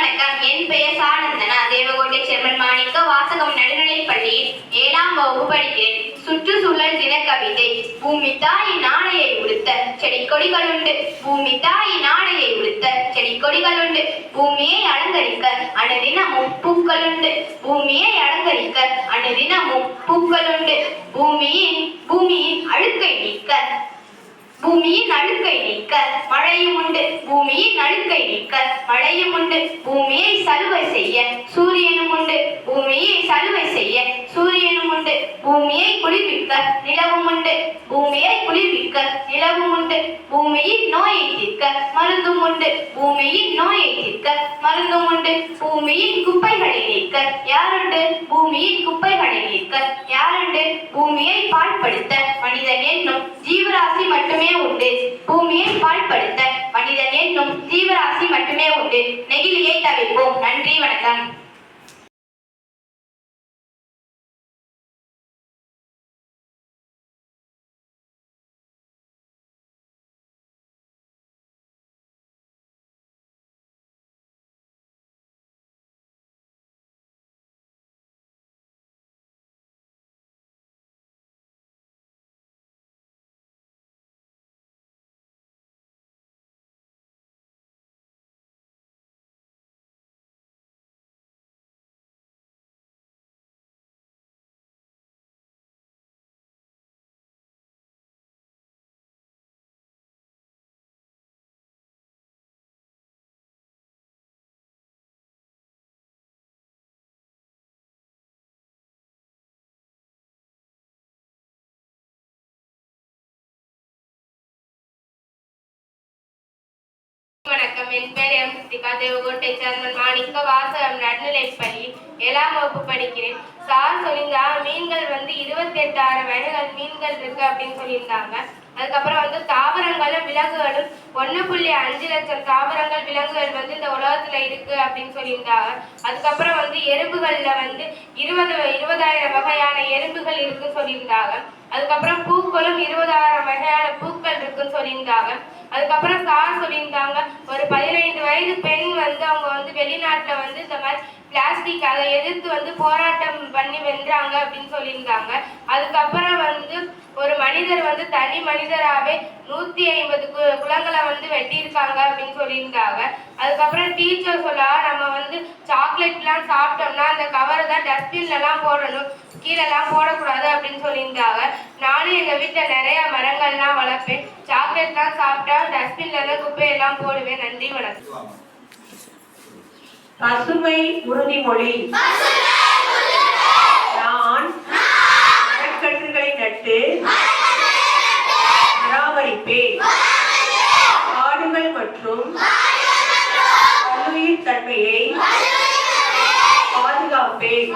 வணக்கம். என் பெயர் சானந்தனா. தேவகோட்டை செம்மன் மாணிக்க வாசகம் நடுநிலைப் பள்ளியில் ஏழாம் வகுப்பு படிக்கிறேன். சுற்றுச்சூழல் தின கவிதை பூமி தாய் ஆடையை உடுத்த செடி கொடிகளுண்டு பூமி தாய் ஆடையை உடுத்த செடி கொடிகளுண்டு பூமியை அலங்கரிக்க அனுதினமும் பூக்களுண்டு பூமியை அலங்கரிக்க அனுதினமும் பூக்களுண்டு பூமியின் பூமியின் அழுக்கை நீக்க பூமியின் அழுக்கை நீக்க மழையும் உண்டு. பூமியின் அழுக்கை நீக்க மழையும் உண்டு. பூமியை சலுவை செய்ய சூரியனும் உண்டு. பூமியை சலுவை செய்ய பூமியை குளிர்விக்க நிலவும் உண்டு. பூமியை குளிர்விக்க நிலவும் உண்டு. பூமியின் நோயை தீர்க்க மருந்தும் உண்டு. பூமியின் நோயை தீர்க்க மருந்தும் உண்டு. பூமியின் குப்பைகளை நீக்க யாருண்டு? பூமியின் குப்பைகளை நீக்க யாருண்டு? பூமியை பாழ்படுத்த மனிதன் என்னும் ஜீவராசி மட்டுமே உண்டு. பூமியை பாழ்படுத்த மனிதன் என்னும் ஜீவராசி மட்டுமே உண்டு. நெகிழியை தவிர்ப்போம். நன்றி வணக்கம். வணக்கம். என் பேர் எம். கிருத்திகா தேவகோட்டை சேர்மன் மாணிக்க வாசகம் நடுநிலைப்பள்ளி ஏழாம் வகுப்பு படிக்கிறேன். சார் சொல்லியிருந்தாங்க மீன்கள் வந்து இருபத்தெட்டாயிரம் வகைகள் மீன்கள் இருக்கு அப்படின்னு சொல்லியிருந்தாங்க. அதுக்கப்புறம் வந்து தாவரங்களும் விலங்குகளும் ஒன்று புள்ளி அஞ்சு லட்சம் தாவரங்கள் விலங்குகள் வந்து இந்த உலகத்தில் இருக்கு அப்படின்னு சொல்லியிருந்தாங்க. அதுக்கப்புறம் வந்து எறும்புகளில் வந்து இருபது இருபதாயிரம் வகையான எறும்புகள் இருக்குன்னு சொல்லியிருந்தாங்க. அதுக்கப்புறம் பூக்களும் இருபதாயிரம் வகையான பூக்கள் இருக்குன்னு சொல்லியிருந்தாங்க. அதுக்கப்புறம் சார் சொல்லியிருந்தாங்க ஒரு பதினைந்து வயது பெண் வந்து அவங்க வந்து வெளிநாட்டில் வந்து இந்த மாதிரி பிளாஸ்டிக் அதை எதிர்த்து வந்து போராட்டம் பண்ணி வென்றாங்க அப்படின்னு சொல்லியிருந்தாங்க அதுக்கப்புறம் வந்து ஒரு மனிதர் வந்து தனி மனிதராகவே நூற்றி ஐம்பது கு- குளங்களை வந்து வெட்டியிருக்காங்க அப்படின்னு சொல்லியிருந்தாங்க அதுக்கப்புறம் டீச்சர் சொல்லா நம்ம வந்து சாக்லேட்லாம் சாப்பிட்டோம்னா அந்த கவரை தான் டஸ்ட்பின்லலாம் போடணும். கீழெல்லாம் போடக்கூடாது அப்படின்னு சொல்லியிருந்தாங்க நானும் எங்கள் வீட்டில் நிறைய மரங்கள்லாம் வளர்ப்பேன். சாக்லேட்லாம் சாப்பிட்டா டஸ்ட்பின்ல தான் குப்பையெல்லாம் போடுவேன். நன்றி வணக்கம். பசுமை உறுதிமொழி நான் மரக்கன்றுகளை நட்டு பராமரிப்பேன். காடுகள் மற்றும் பல்லுயிர் தன்மையை பாதுகாப்பேன்.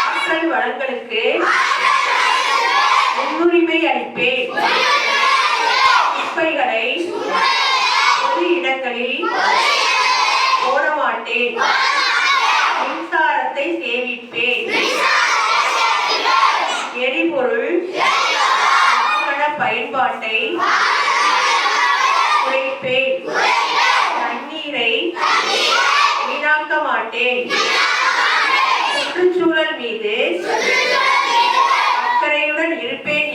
ஆற்றல் வளங்களுக்கு முன்னுரிமை அளிப்பேன். குப்பைகளை பொது இடங்களில் போட மாட்டேன் மின்சாரத்தை சேமிப்பேன். எரிபொருள் வாகன பயன்பாட்டை மாட்டேன். சுற்றுச்சூழல் மீது அக்கறையுடன் இருப்பேன்